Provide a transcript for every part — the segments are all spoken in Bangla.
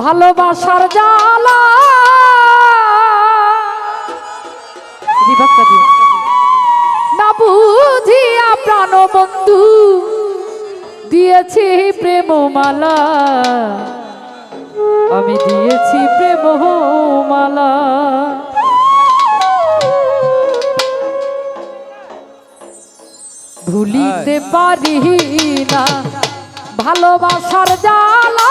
ভালোবাসার দিয়ে না বুঝিয়া প্রাণ বন্ধু দিয়েছি প্রেম মালা আমি দিয়েছি প্রেম মালা ভুলিতে পারি না ভালোবাসার জ্বালা।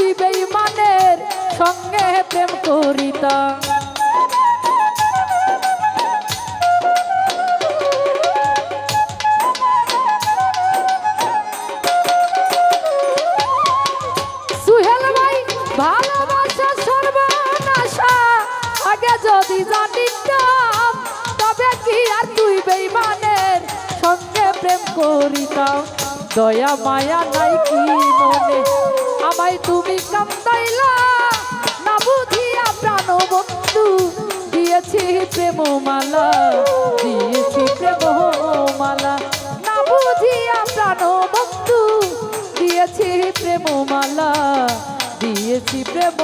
তুই বেইমানের সঙ্গে প্রেম করিতাম। ভালোবাসা সর্বনাশা। আগে যদি জানিতাম, তবে কি আর তুই বেইমানের সঙ্গে প্রেম করিতাম? দয়া, মায়া নাই কি মনে? আমায় তুমি কামতাইলা না বুঝিয়া প্রাণ বন্ধু দিয়েছি প্রেম মালা দিয়েছি প্রেম মালা না বুঝিয়া প্রাণ বন্ধু দিয়েছি প্রেম মালা দিয়েছি প্রেম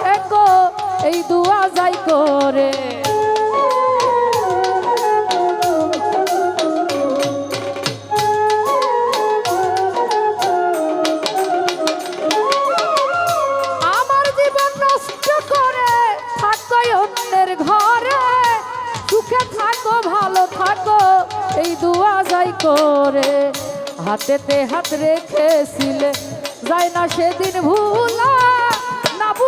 থেকো, এই দুয়া যাই করে। ভালো থাকো, এই দুয়া যাই করে। হাতেতে হাত রেখেছিলে যায় না সেদিন ভুলা।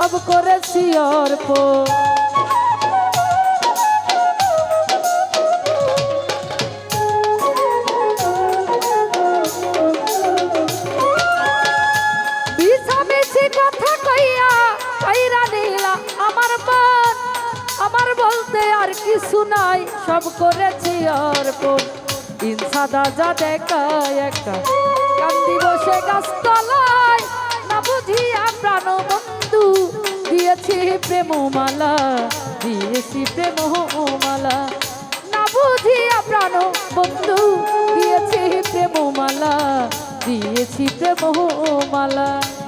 সব করেছি অর্প কথা কইয়া কাইরা নিলা আর কিছু সব ইনসাদা যা দেখায় একা। কান্দি বসে গাছতলায়, না বুঝিয়া প্রাণ দিয়েছি প্রেমমালা দিয়েছি প্রেমমালা। না বুঝিয়া প্রাণ বন্ধু দিয়েছি প্রেমমালা দিয়েছি প্রেমমালা। ভালো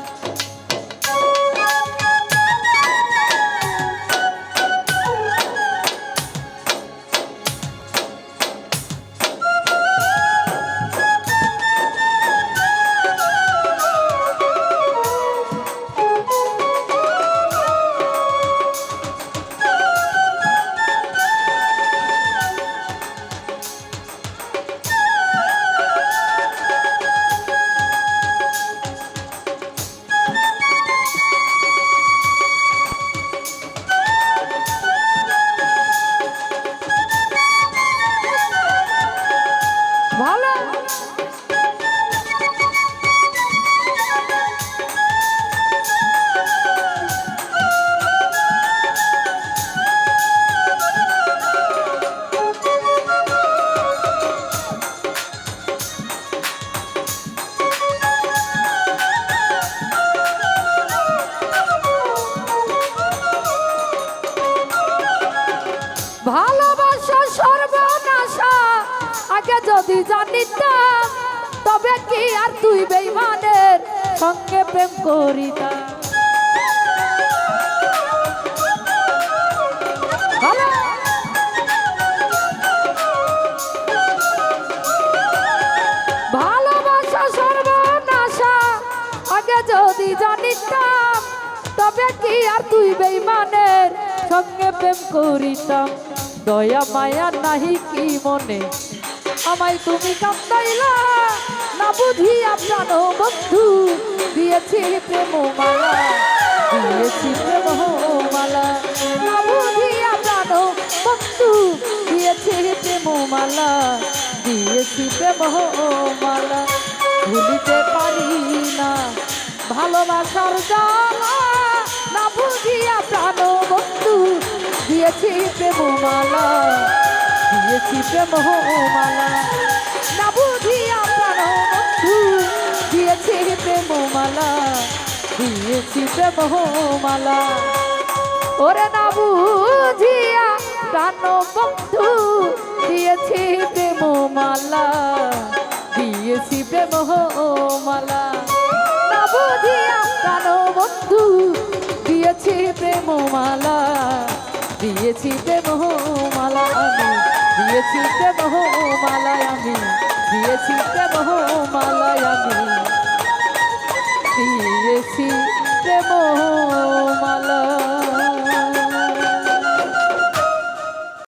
ভালোবাসা সর্বনাশা। আগে যদি জানিতাম, তবে কি আর তুই বেইমানের সঙ্গে প্রেম করিতাম? ভালো। ভালোবাসা সর্বনাশা। আগে যদি জানিতাম, তবে কি আর তুই বেইমানের সঙ্গে প্রেম করিতাম। দয়া, মায়া নাহি কি মনে? আমায় তুমি কান্দাইলা না বুঝিয়া প্রাণ বন্ধু, দিয়েছি প্রেম মালা, দিয়েছি প্রেম মালা। না বুঝিয়া প্রাণ বন্ধু, দিয়েছি প্রেম মালা, দিয়েছি প্রেম মালা। ভুলিতে পারি না, ভালোবাসার জ্বালা, না বুঝিয়া প্রাণ দিয়েছি প্রেম মালা দিয়েছি প্রেম মালা না বুঝিয়া প্রাণ বন্ধু, দিয়েছি প্রেম মালা দিয়েছি প্রেম মালা ওরে না বুঝিয়া প্রাণ বন্ধু, দিয়েছি প্রেম মালা দিয়েছি প্রেম মালা না বুঝিয়া প্রাণ বন্ধু দিয়েছি প্রেমমালা দিয়েছি প্রেমমালা আমি দিয়েছি প্রেমমালা আমি দিয়েছি প্রেমমালা আমি দিয়েছি প্রেম